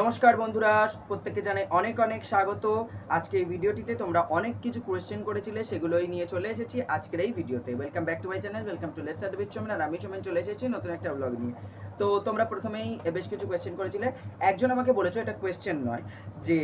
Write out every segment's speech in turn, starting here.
নমস্কার বন্ধুরা, প্রত্যেককে জানাই অনেক অনেক স্বাগত। আজকে এই ভিডিওটিতে তোমরা অনেক কিছু কোয়েশ্চেন করেছিলে, সেগুলোই নিয়ে চলে এসেছি আজকের এই ভিডিওতে। Welcome back to my channel welcome to let's অ্যাডভিট চোমেন আর আমি চোমেন চলে এসেছি নতুন একটা ব্লগ নিয়ে। তো তোমরা প্রথমেই বেশ কিছু কোয়েশ্চেন করেছিলে। একজন আমাকে বলেছ, এটা কোয়েশ্চেন নয়, যে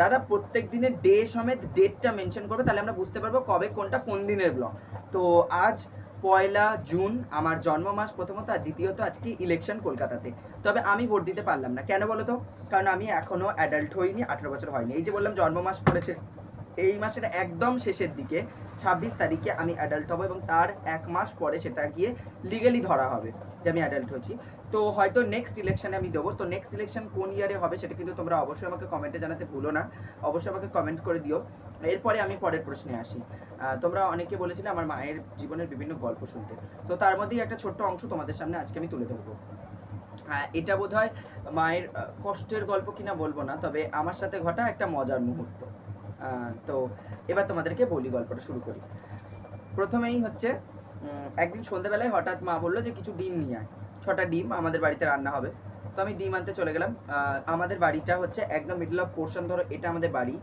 দাদা প্রত্যেক দিনের ডে সমেত ডেটটা মেনশন করবে, তাহলে আমরা বুঝতে পারব কবে, কোনটা, কোন দিনের ব্লগ তো আজ পয়লা জুন আমার জন্ম মাস প্রথমত আর দ্বিতীয়ত আজকে ইলেকশন কলকাতাতে। তবে আমি ভোট দিতে পারলাম না। কেন বলো তো কারণ আমি এখনও অ্যাডাল্ট হইনি, আঠেরো বছর হয়নি। এই যে বললাম জন্ম মাস পড়েছে, এই মাসের একদম শেষের দিকে, ছাব্বিশ তারিখে আমি অ্যাডাল্ট হব এবং তার এক মাস পরে সেটা গিয়ে লিগেলি ধরা হবে যে আমি অ্যাডাল্ট হচ্ছি তো হয়তো নেক্সট ইলেকশনে আমি দেবো। তো নেক্সট ইলেকশন কোন ইয়ারে হবে সেটা কিন্তু তোমরা অবশ্যই আমাকে কমেন্টে জানাতে ভুলো না। অবশ্যই আমাকে কমেন্ট করে দিও। এরপরে আমি পরের প্রশ্নে আসি। তোমরা অনেকে বলেছিলে আমার মায়ের জীবনের বিভিন্ন গল্প শুনতে। তো তার মধ্যেই একটা ছোট্ট অংশ তোমাদের সামনে আজকে আমি তুলে ধরবো। এটা বোধ হয় মায়ের কষ্টের গল্প কিনা বলব না, তবে আমার সাথে ঘটা একটা মজার মুহূর্ত। তো এবার তোমাদেরকে বলি গল্পটা শুরু করি। প্রথমেই হচ্ছে একদিন সন্ধ্যাবেলায় হঠাৎ মা বলল যে কিছু ডিম নিয়ে আয়। ছটা ডিম আমাদের বাড়িতে রান্না হবে। তো আমি ডিম আনতে চলে গেলাম। আমাদের বাড়িটা হচ্ছে একদম মিডল অফ পোর্শন ধরো, এটা আমাদের বাড়ি।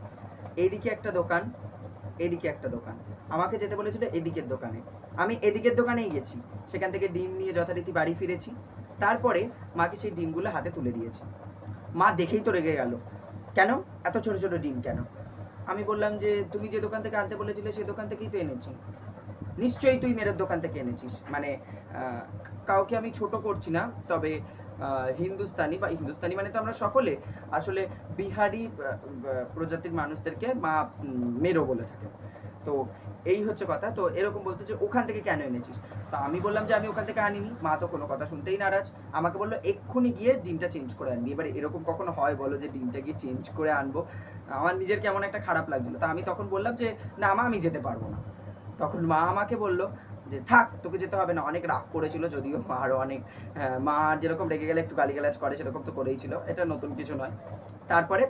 এইদিকে একটা দোকান, এদিকে একটা দোকান। আমাকে যেতে বলেছিল এদিকের দোকানে। আমি এদিকের দোকানেই গেছি। সেখান থেকে ডিম নিয়ে যথারীতি বাড়ি ফিরেছি। তারপরে মাকে সেই ডিমগুলো হাতে তুলে দিয়েছি। মা দেখেই তো রেগে গেল। কেন? এত ছোট ছোট ডিম কেন? আমি বললাম যে, তুমি যে দোকান থেকে আনতে বলেছিলে সেই দোকান থেকেই তো এনেছি। নিশ্চয়ই তুই মেরের দোকান থেকে এনেছিস। মানে কাউকে আমি ছোট করছি না, তবে হিন্দুস্তানি বা হিন্দুস্তানি মানে তো আমরা সকলে আসলে বিহারি প্রজাতির মানুষদেরকে মা মেরো বলে থাকে তো এই হচ্ছে কথা। তো এরকম বলতো যে ওখান থেকে কেন এনেছিস? তো আমি বললাম যে আমি ওখান থেকে আনিনি। মা তো কোনো কথা শুনতেই নারাজ। আমাকে বলল, এক্ষুনি গিয়ে ডিমটা চেঞ্জ করে আনবি। এবার এরকম কখনো হয় বলো যে ডিমটা গিয়ে চেঞ্জ করে আনব? আমার নিজের কেমন একটা খারাপ লাগছিল। তো আমি তখন বললাম যে, না মা, আমি যেতে পারব না। তখন মা আমাকে বলল যে থাক তোকে যেতে হবে না। অনেক রাগ করেছিল যদিও মা আরও অনেক আহ, মা যেরকম রেগে গেলে একটু গালিগালাজ করে সেরকম তো করেই ছিল। এটা নতুন কিছু নয়। তারপরে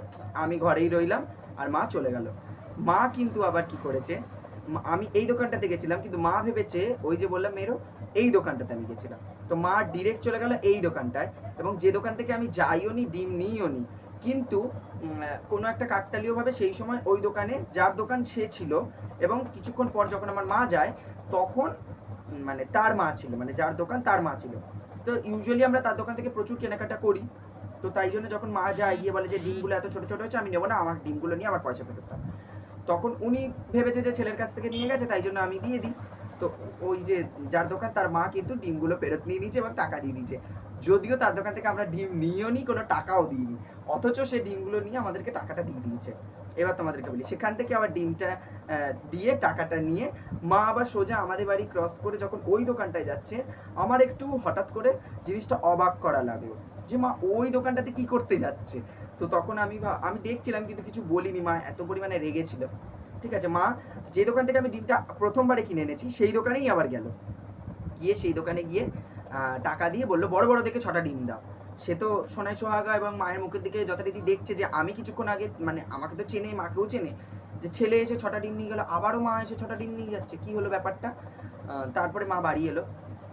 আমি ঘরেই রইলাম আর মা চলে গেল। মা কিন্তু আবার কি করেছে আমি এই দোকানটাতে গেছিলাম কিন্তু মা ভেবেছে ওই যে বললাম মেয়েরও এই দোকানটাতে আমি গেছিলাম। তো মা ডিরেক্ট চলে গেল এই দোকানটায় এবং যে দোকান থেকে আমি যাইও নি ডিম নিইও নি কিন্তু কোনো একটা কাকতালীয়ভাবে সেই সময় ওই দোকানে যার দোকান সে ছিল এবং কিছুক্ষণ পর যখন আমার মা যায় তখন মানে তার মা ছিল মানে যার দোকান তার মা ছিল। তো ইউজুয়ালি আমরা তার দোকান থেকে প্রচুর কেনাকাটা করি। তো তাই জন্য যখন মা যায়, গিয়ে বলে যে ডিমগুলো এত ছোটো ছোটো হচ্ছে, আমি নেব না, আমার ডিমগুলো নিয়ে আমার পয়সা ফেরত তখন উনি ভেবেছে যে ছেলের কাছ থেকে নিয়ে গেছে, তাই জন্য আমি দিয়ে দিই। তো ওই যে যার দোকান তার মা কিন্তু ডিমগুলো ফেরত নিয়ে নিয়েছে এবং টাকা দিয়ে দিয়েছে। যদিও তার দোকান থেকে আমরা ডিম নিয়েও নি, কোনো টাকাও দিইনি। অথচ সে ডিমগুলো নিয়ে আমাদেরকে টাকাটা দিয়ে দিয়েছে। এবার তোমাদেরকে বলি, সেখান থেকে আবার ডিমটা দিয়ে টাকাটা নিয়ে মা আবার সোজা আমাদের বাড়ি ক্রস করে যখন ওই দোকানটায় যাচ্ছে, আমার একটু হঠাৎ করে জিনিসটা অবাক করা লাগল যে, মা, ওই দোকানটাতে কি করতে যাচ্ছে? তো তখন আমি আমি দেখছিলাম কিন্তু কিছু বলিনি, মা, এত পরিমাণে রেগেছিল। ঠিক আছে, মা, যে দোকান থেকে আমি ডিমটা প্রথমবারে কিনে এনেছি, সেই দোকানেই আবার গেল। গিয়ে সেই দোকানে গিয়ে টাকা দিয়ে বলল, বড় বড় দেখে ছটা ডিম দাও। সে তো সোনাই সোহাগা এবং মায়ের মুখের দিকে যথারীতি দেখছে যে আমি কিছুক্ষণ আগে মানে আমাকে তো চেনে, মাকেও চেনে, যে ছেলে এসে ছটা ডিম নিয়ে গেল, আবারও মা এসে ছটা ডিম নিয়ে যাচ্ছে, কি হলো ব্যাপারটা? তারপরে মা বাড়ি এলো,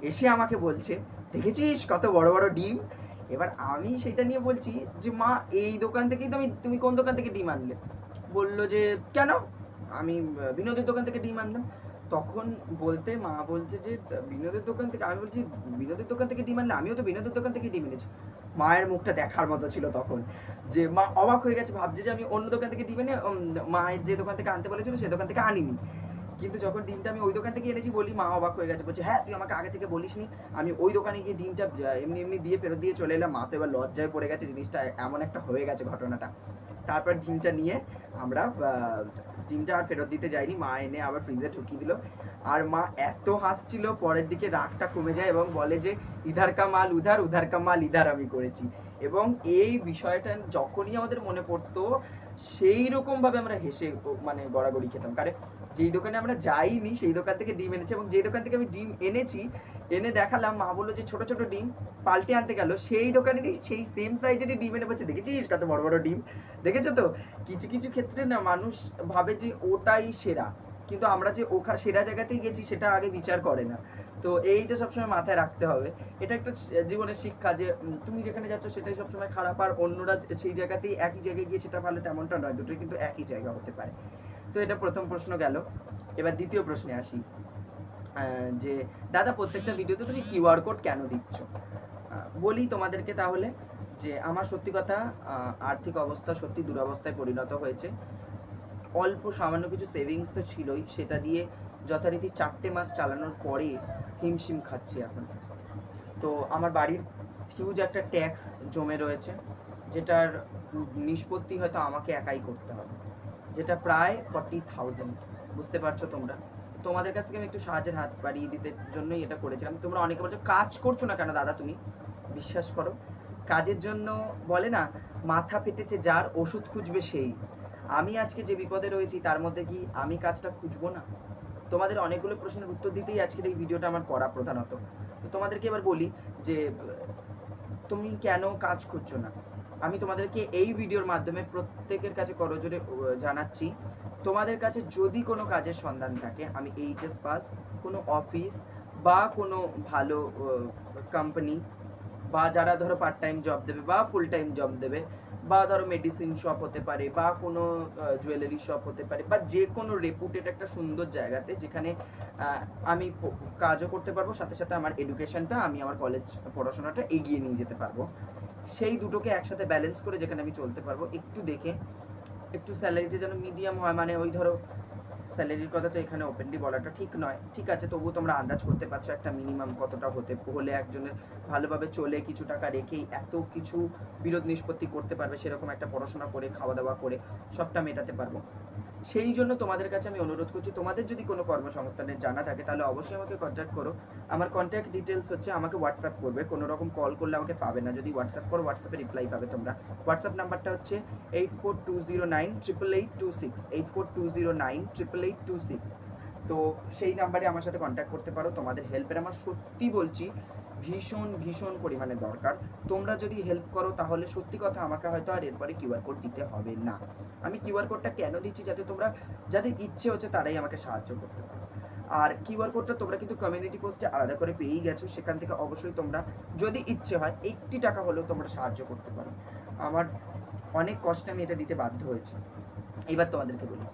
এসে আমাকে বলছে, দেখেছিস কত বড় বড় ডিম? এবার আমি সেটা নিয়ে বলছি যে, মা, এই দোকান থেকেই তো আমি, তুমি কোন দোকান থেকে ডিম আনলে? বলল যে, কেন? আমি বিনোদের দোকান থেকে ডিম আনলাম। তখন বলতে মা বলছে যে, বিনোদের দোকান থেকে, আমি বলছি, বিনোদের দোকান থেকে ডিম আনলে, আমিও তো বিনোদের দোকান থেকে ডিম এনেছি। মায়ের মুখটা দেখার মতো ছিল তখন। যে মা অবাক হয়ে গেছে, ভাবছে যে আমি অন্য দোকান থেকে ডিম এনে মায়ের যে দোকান থেকে আনতে বলেছিল, সে দোকান থেকে আনিনি। কিন্তু যখন ডিমটা আমি ওই দোকান থেকে এনেছি বলি, মা অবাক হয়ে গেছে, বলছে হ্যাঁ তুই আমাকে আগে থেকে বলিস নি আমি ওই দোকানে গিয়ে ডিমটা এমনি এমনি দিয়ে ফেরত দিয়ে চলে এলাম। মা তো এবার লজ্জায় পড়ে গেছে, জিনিসটা এমন একটা হয়ে গেছে ঘটনাটা। তারপর ডিমটা নিয়ে আমরা ডিমটা আর ফেরত দিতে যায়নি। মা এনে আবার ফ্রিজে ঢুকিয়ে দিল। আর মা এত হাসছিল, পরের দিকে রাগটা কমে যায় এবং বলে যে, ইধার কা মাল উধার উধার কা মাল ইধার আমি করেছি। এবং এই বিষয়টা যখনই আমাদের মনে পড়তো সেই রকম ভাবে আমরা হেসে মানে গড়াগড়ি খেতাম। কারণ যেই দোকানে আমরা যাইনি, সেই দোকান থেকে ডিম এনেছি এবং যেই দোকান থেকে আমি ডিম এনেছি, এনে দেখালাম, মা বলল যে ছোট ছোট ডিম পাল্টে আনতে গেল। সেই দোকানেরই সেই সেম সাইজেরই ডিম এনে বলছে, দেখেছিস কত বড় বড় ডিম? দেখেছ তো? কিছু কিছু ক্ষেত্রে না মানুষ ভাবে যে ওটাই সেরা। কিন্তু আমরা যে ওখা, সেরা জায়গাতেই গেছি, সেটা আগে বিচার করে না। তো এইটা সবসময় মাথায় রাখতে হবে। এটা একটা জীবনের শিক্ষা যে তুমি যেখানে যাচ্ছ সেটাই সবসময় খারাপ আর অন্যরা সেই জায়গাতেই একই জায়গায় গিয়ে সেটা ভালো তেমনটা নয়, দুটোই কিন্তু একই জায়গা হতে পারে। তো এটা প্রথম প্রশ্ন গেল। এবার দ্বিতীয় প্রশ্নে আসি। যে, দাদা প্রত্যেকটা ভিডিওতে তুমি কিউআর কোড কেন দিচ্ছ? বলি তোমাদেরকে তাহলে যে, আমার সত্যি কথা আর্থিক অবস্থা সত্যি দুরবস্থায় পরিণত হয়েছে। অল্প সামান্য কিছু সেভিংস তো ছিলই, সেটা দিয়ে যথারীতি চারটে মাস চালানোর পরে হিমশিম খাচ্ছি এখন। তো আমার বাড়ির হিউজ একটা ট্যাক্স জমে রয়েছে, যেটার নিষ্পত্তি হয়তো আমাকে একাই করতে হবে। যেটা প্রায় ফর্টি থাউজেন্ড বুঝতে পারছ তোমরা? তোমাদের কাছ থেকে আমি একটু সাহায্যের হাত বাড়িয়ে দিতে জন্যই এটা করেছিলাম। তোমরা অনেকে বলছো, কাজ করছ না কেন দাদা তুমি? বিশ্বাস করো, কাজের জন্য বলে না, মাথা ফেটেছে যার, ওষুধ খুঁজবে সেই। আমি আজকে যে বিপদে রয়েছি, তার মধ্যে কি আমি কাজটা খুঁজবো না? তোমাদের অনেকগুলো প্রশ্নের উত্তর দিতেই আজকের এই ভিডিওটা আমার করা প্রধানত। তো তোমাদেরকে এবার বলি যে, তুমি কেন কাজ খুঁজছো না? আমি তোমাদেরকে এই ভিডিওর মাধ্যমে প্রত্যেকের কাছে করজোরে জানাচ্ছি, তোমাদের কাছে যদি কোনো কাজের সন্ধান থাকে, আমি এইচএস পাস, কোনো অফিস বা কোনো ভালো কোম্পানি বা যারা ধরো পার্ট টাইম জব দেবে বা ফুল টাইম জব দেবে বা ধরো মেডিসিন শপ হতে পারে বা কোনো জুয়েলারি শপ হতে পারে বা যে কোনো রেপুটেড একটা সুন্দর জায়গাতে যেখানে আমি কাজও করতে পারব, সাথে সাথে আমার এডুকেশনটা আমি আমার কলেজ পড়াশোনাটা এগিয়ে নিয়ে যেতে পারব। সেই দুটোকে একসাথে ব্যালেন্স করে যেখানে আমি চলতে পারব, একটু দেখে, একটু স্যালারিটা যেন মিডিয়াম হয় মানে ওই ধরো স্যালারির কথা তো এখানে ওপেনলি বলাটা ঠিক নয়। ঠিক আছে, তবু তোমরা আন্দাজ করতে পারছ একটা মিনিমাম কতটা হতে, হলে একজনের ভালোভাবে চলে কিছু টাকা রেখেই এত কিছু বিরোধ নিষ্পত্তি করতে পারবে সেরকম একটা পড়াশোনা করে, খাওয়া দাওয়া করে, সবটা মেটাতে পারব। সেই জন্য তোমাদের কাছে আমি অনুরোধ করছি, তোমাদের যদি কোনো কর্মসংস্থানের জানা থাকে, তাহলে অবশ্যই আমাকে কন্ট্যাক্ট করো। আমার কন্ট্যাক্ট ডিটেলস হচ্ছে, আমাকে হোয়াটসঅ্যাপ করবে। কোনো রকম কল করলে আমাকে পাবে না। যদি হোয়াটসঅ্যাপ করো হোয়াটসঅ্যাপে রিপ্লাই পাবে তোমরা। হোয়াটসঅ্যাপ নাম্বারটা হচ্ছে eight four two zero nine triple eight two six eight four two zero nine triple eight two six তো সেই নাম্বারে আমার সাথে কন্ট্যাক্ট করতে পারো। তোমাদের হেল্পের আমার সত্যি বলছি ভীষণ ভীষণ পরিমাণে দরকার। তোমরা যদি হেল্প করো তাহলে সত্যি কথা আমাকে হয়তো আর এরপরে কিউআর কোড দিতে হবে না। আমি কিউআর কোডটা কেন দিচ্ছি যাতে তোমরা, যাদের ইচ্ছে হচ্ছে তারাই আমাকে সাহায্য করতে পারো। আর কিউআর কোডটা তোমরা কিন্তু কমিউনিটি পোস্টে আলাদা করে পেয়েই গেছো। সেখান থেকে অবশ্যই তোমরা যদি ইচ্ছে হয় একটি টাকা হলেও তোমরা সাহায্য করতে পারো। আমার অনেক কষ্টে আমি এটা দিতে বাধ্য হয়েছি। এবার তোমাদেরকে বলি।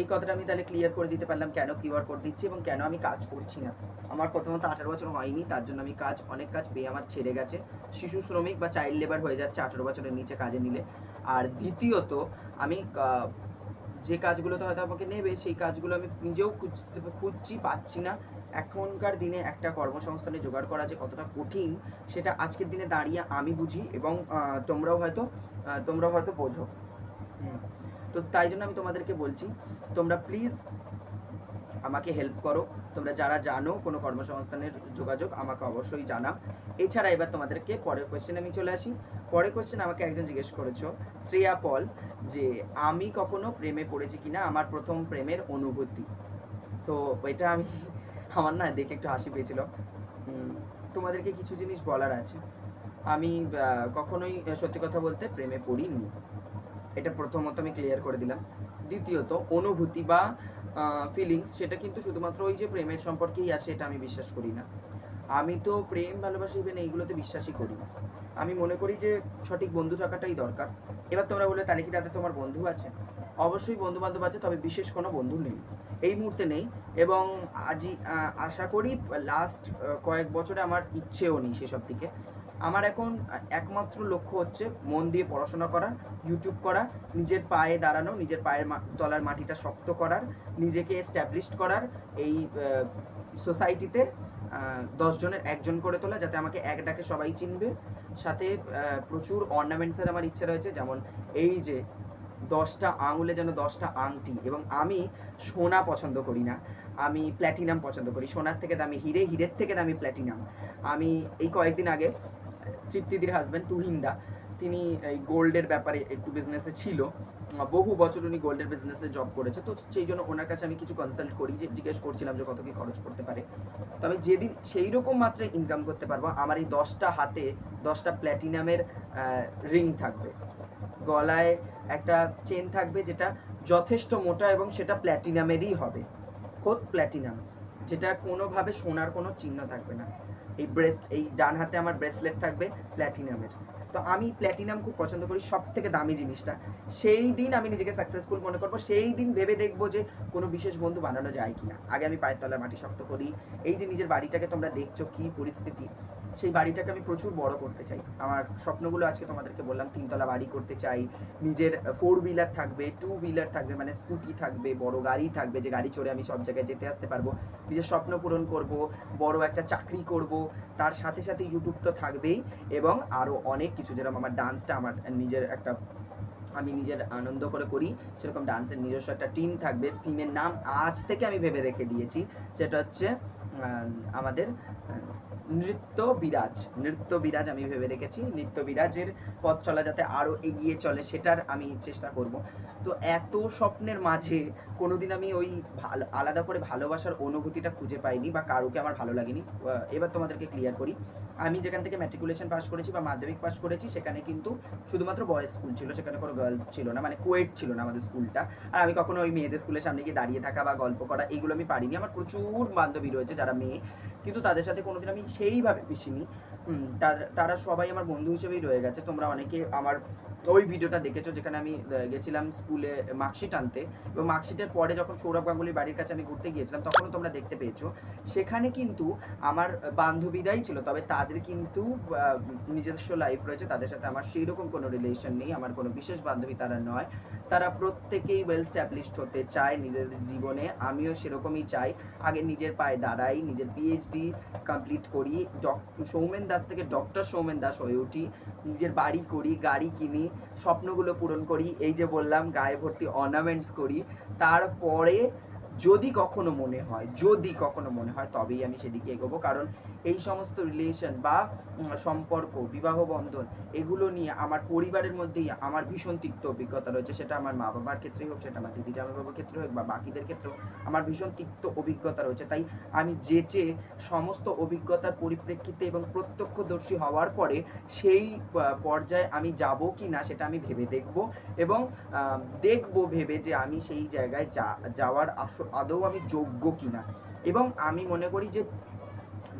এই কথাটা আমি তাহলে ক্লিয়ার করে দিতে পারলাম কেন কিউআর কোড দিচ্ছি এবং কেন আমি কাজ করছি না। আমার প্রথমত আঠারো বছর হয়নি, তার জন্য আমি কাজ, অনেক কাজ পেয়ে আমার ছেড়ে গেছে। শিশু শ্রমিক বা চাইল্ড লেবার হয়ে যাচ্ছে আঠারো বছরের নিচে কাজে নিলে। আর দ্বিতীয়ত, আমি যে কাজগুলোতে হয়তো আমাকে নেবে, সেই কাজগুলো আমি নিজেও খুঁজতে, খুঁজছি, পাচ্ছি না। এখনকার দিনে একটা কর্মসংস্থানে জোগাড় করা যে কতটা কঠিন, সেটা আজকের দিনে দাঁড়িয়ে আমি বুঝি এবং তোমরাও হয়তো তোমরাও হয়তো বোঝো। তো তাই জন্য আমি তোমাদেরকে বলছি, তোমরা প্লিজ আমাকে হেল্প করো। তোমরা যারা জানো কোনো কর্মসংস্থানের যোগাযোগ, আমাকে অবশ্যই জানাও। এছাড়া এবার তোমাদেরকে পরের কোয়েশ্চেন আমি চলে আসি। পরের কোয়েশ্চেন আমাকে একজন জিজ্ঞেস করেছ, শ্রেয়া পল, যে আমি কখনো প্রেমে পড়েছি কিনা? আমার প্রথম প্রেমের অনুভূতি। তো এটা আমি, আমার না দেখে একটু হাসি পেয়েছিল। তোমাদেরকে কিছু জিনিস বলার আছে। আমি কখনোই সত্যি কথা বলতে প্রেমে পড়িনি। এটা প্রথমত আমি ক্লিয়ার করে দিলাম। দ্বিতীয়ত, অনুভূতি বা ফিলিংস সেটা কিন্তু শুধুমাত্র ওই যে প্রেমের সম্পর্কেই আসে, এটা আমি বিশ্বাস করি না। আমি তো প্রেম, ভালোবাসা ইভেন এইগুলোতে বিশ্বাসই করি না। আমি মনে করি যে সঠিক বন্ধু থাকাটাই দরকার। এবার তোমরা বলে তাহলে কি তাদের তোমার বন্ধু আছে? অবশ্যই বন্ধু বান্ধব আছে, তবে বিশেষ কোনো বন্ধু নেই। এই মুহূর্তে নেই, এবং আজই আশা করি লাস্ট কয়েক বছরে আমার ইচ্ছেও নেই সেসব দিকে। আমার এখন একমাত্র লক্ষ্য হচ্ছে মন দিয়ে পড়াশোনা করা ইউটিউব করা, নিজের পায়ে দাঁড়ানো, নিজের পায়ের তলার মাটিটা শক্ত করার, নিজেকে এস্টাবলিশড করার, এই সোসাইটিতে দশ জনের একজন করে তোলা যাতে আমাকে এক ডাকে সবাই চিনবে। সাথে প্রচুর অর্নামেন্টসের আমার ইচ্ছে রয়েছে, যেমন এই যে দশটা আঙুলে যেন দশটা আংটি, এবং আমি সোনা পছন্দ করি না। আমি প্ল্যাটিনাম পছন্দ করি। সোনার থেকে দামি, হিরে, হিরের থেকে দামি প্ল্যাটিনাম আমি এই কয়েকদিন আগে তৃপ্তিদির হাজব্যান্ড তুহিন্দা, তিনি এই গোল্ডের ব্যাপারে একটু বিজনেসে ছিল। বহু বছর উনি গোল্ডের বিজনেসে জব করেছে। তো সেই জন্য ওনার কাছে আমি কিছু কনসাল্ট করি, যে জিজ্ঞেস করছিলাম যে কত কি খরচ করতে পারে। তো আমি যেদিন সেই রকম মাত্রায় ইনকাম করতে পারব, আমার এই দশটা হাতে দশটা প্ল্যাটিনামের রিং থাকবে। গলায় একটা চেন থাকবে যেটা যথেষ্ট মোটা এবং সেটা প্ল্যাটিনামেরই হবে। খোদ প্ল্যাটিনাম যেটা কোনোভাবে সোনার কোনো চিহ্ন থাকবে না। এই ব্রেস এই ডান হাতে আমার ব্রেসলেট থাকবে প্ল্যাটিনামের তো আমি প্ল্যাটিনাম খুব পছন্দ করি সব থেকে দামি জিনিসটা। সেই দিন আমি নিজেকে সাকসেসফুল মনে করব, সেই দিন ভেবে দেখব যে কোনো বিশেষ বন্ধু বানানো যায় কি না আগে আমি পায়ের তলার মাটি শক্ত করি, এই যে নিজের বাড়িটাকে তোমরা দেখছ কি পরিস্থিতি। সেই বাড়িটাকে আমি প্রচুর বড় করতে চাই। আমার স্বপ্নগুলো আজকে তোমাদেরকে বললাম, তিনতলা বাড়ি করতে চাই। নিজের ফোর হুইলার থাকবে টু হুইলার থাকবে মানে স্কুটি থাকবে, বড় গাড়ি থাকবে, যে গাড়ি চড়ে আমি সব জায়গায় যেতে আসতে পারব। নিজের স্বপ্ন পূরণ করব, বড় একটা চাকরি করব, তার সাথে সাথে ইউটিউব তো থাকবেই, এবং আরও অনেক কিছু যেরকম আমার ডান্সটা আমার নিজের একটা, আমি নিজের আনন্দ করে করি, সেরকম ডান্সের নিজস্ব একটা টিম থাকবে। টিমের নাম আজ থেকে আমি ভেবে রেখে দিয়েছি। সেটা হচ্ছে আমাদের নৃত্য বিরাজ নৃত্য বিরাজ আমি ভেবে রেখেছি। নৃত্য বিরাজের পথ চলা যাতে আরও এগিয়ে চলে, সেটার আমি চেষ্টা করব। তো এত স্বপ্নের মাঝে কোনোদিন আমি ওই আলাদা করে ভালোবাসার অনুভূতিটা খুঁজে পাইনি বা কারোকে আমার ভালো লাগেনি। এবার তোমাদেরকে ক্লিয়ার করি। আমি যেখান থেকে ম্যাট্রিকুলেশন পাস করেছি বা মাধ্যমিক পাস করেছি, সেখানে কিন্তু শুধুমাত্র বয়েজ স্কুল ছিল, সেখানে কোনো গার্লস ছিল না মানে কোয়েট ছিল না আমাদের স্কুলটা আর আমি কখনো ওই মেয়েদের স্কুলের সামনে গিয়ে দাঁড়িয়ে থাকা বা গল্প করা এইগুলো আমি পারিনি। আমার প্রচুর বান্ধবী রয়েছে যারা মেয়ে। কিন্তু তাদের সাথে কোনোদিন আমি সেইভাবে মিশিনি তার- সবাই আমার বন্ধু হিসেবেই রয়ে গেছে। তোমরা অনেকে আমার ওই ভিডিওটা দেখেছ যেখানে আমি গেছিলাম স্কুলে মার্কশিট আনতে। এবং মার্কশিটের পরে যখন সৌরভ গাঙ্গুলির বাড়ির কাছে আমি ঘুরতে গিয়েছিলাম, তখনও তোমরা দেখতে পেয়েছ। সেখানে কিন্তু আমার বান্ধবীরাই ছিল, তবে তাদের কিন্তু নিজস্ব লাইফ রয়েছে। তাদের সাথে আমার সেই রকম কোনো রিলেশন নেই। আমার কোনো বিশেষ বান্ধবী তারা নয়। তারা প্রত্যেকেই ওয়েল স্ট্যাবলিশড হতে চায় নিজেদের জীবনে। আমিও সেরকমই চাই। আগে নিজের পায়ে দাঁড়াই, নিজের পিএইচডি কমপ্লিট করি সৌমেন দাস থেকে ডক্টর সৌমেন দাস হয়ে উঠি। নিজের বাড়ি করি, গাড়ি কিনি, স্বপ্নগুলো পূরণ করি। এই যে বললাম, গায়ে ভর্তি অর্নামেন্টস করি। তারপরে যদি কখনো মনে হয়, যদি কখনো মনে হয়, তবেই আমি সেদিকে এগোবো। কারণ এই সমস্ত রিলেশন বা সম্পর্ক, বিবাহ বন্ধন, এগুলো নিয়ে আমার পরিবারের মধ্যেই আমার ভীষণ তিক্ত অভিজ্ঞতা রয়েছে। সেটা আমার মা বাবার ক্ষেত্রেই হোক, সেটা আমার দিদি জামাই বাবার ক্ষেত্রে হোক বা বাকিদের ক্ষেত্রেও আমার ভীষণ তিক্ত অভিজ্ঞতা রয়েছে। তাই আমি যে যেচে সমস্ত অভিজ্ঞতার পরিপ্রেক্ষিতে এবং প্রত্যক্ষদর্শী হওয়ার পরে সেই পর্যায়ে আমি যাব কি না সেটা আমি ভেবে দেখব এবং দেখব, ভেবে যে আমি সেই জায়গায় যা- যাওয়ার আস- আদৌ আমি যোগ্য কিনা। এবং আমি মনে করি যে,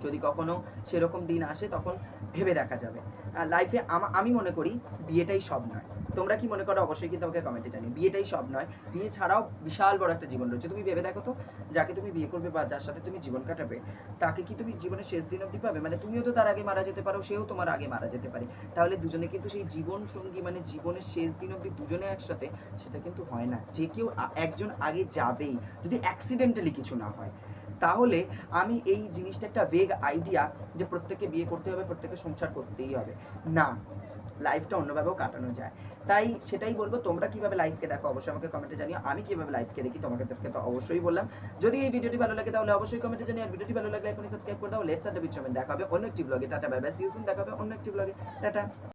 যদি কখনো সেরকম দিন আসে তখন ভেবে দেখা যাবে। লাইফে আমি মনে করি বিয়েটাই সব নয়। তোমরা কি মনে করো? অবশ্যই কিন্তু আমাকে কমেন্টে জানিও। বিয়েটাই সব নয়। বিয়ে ছাড়াও বিশাল বড় একটা জীবন রয়েছে। তুমি ভেবে দেখো তো, যাকে তুমি বিয়ে করবে বা যার সাথে তুমি জীবন কাটাবে, তাকে কি তুমি জীবনের শেষ দিন অবধি পাবে? মানে তুমিও তো তার আগে মারা যেতে পারো, সেও তোমার আগে মারা যেতে পারে। তাহলে দুজনে কিন্তু সেই জীবন সঙ্গী মানে জীবনের শেষ দিন অবধি দুজনে একসাথে, সেটা কিন্তু হয় না। যে কেউ একজন আগে যাবেই, যদি অ্যাক্সিডেন্টালি কিছু না হয়। তাহলে আমি এই জিনিসটা একটা ভেগ আইডিয়া যে প্রত্যেকে বিয়ে করতে হবে প্রত্যেকে সংসার করতেই হবে। না। লাইফটা অন্যভাবেও কাটানো যায়। তাই সেটাই বলব, তোমরা কীভাবে লাইফকে দেখো অবশ্যই আমাকে কমেন্টে জানিও। আমি কীভাবে লাইফকে দেখি তোমাকে তো অবশ্যই বললাম। যদি এই ভিডিওটি ভালো লাগে তাহলে অবশ্যই কমেন্টে জানিও। আর ভিডিওটি ভালো লাগলে এখনই সাবস্ক্রাইব করে দাও। লেটস আট দেখা হবে অন্য একটি ব্লগে টাটা বাই বাই সিউসিন দেখা অন্য একটি ব্লগে টাটা।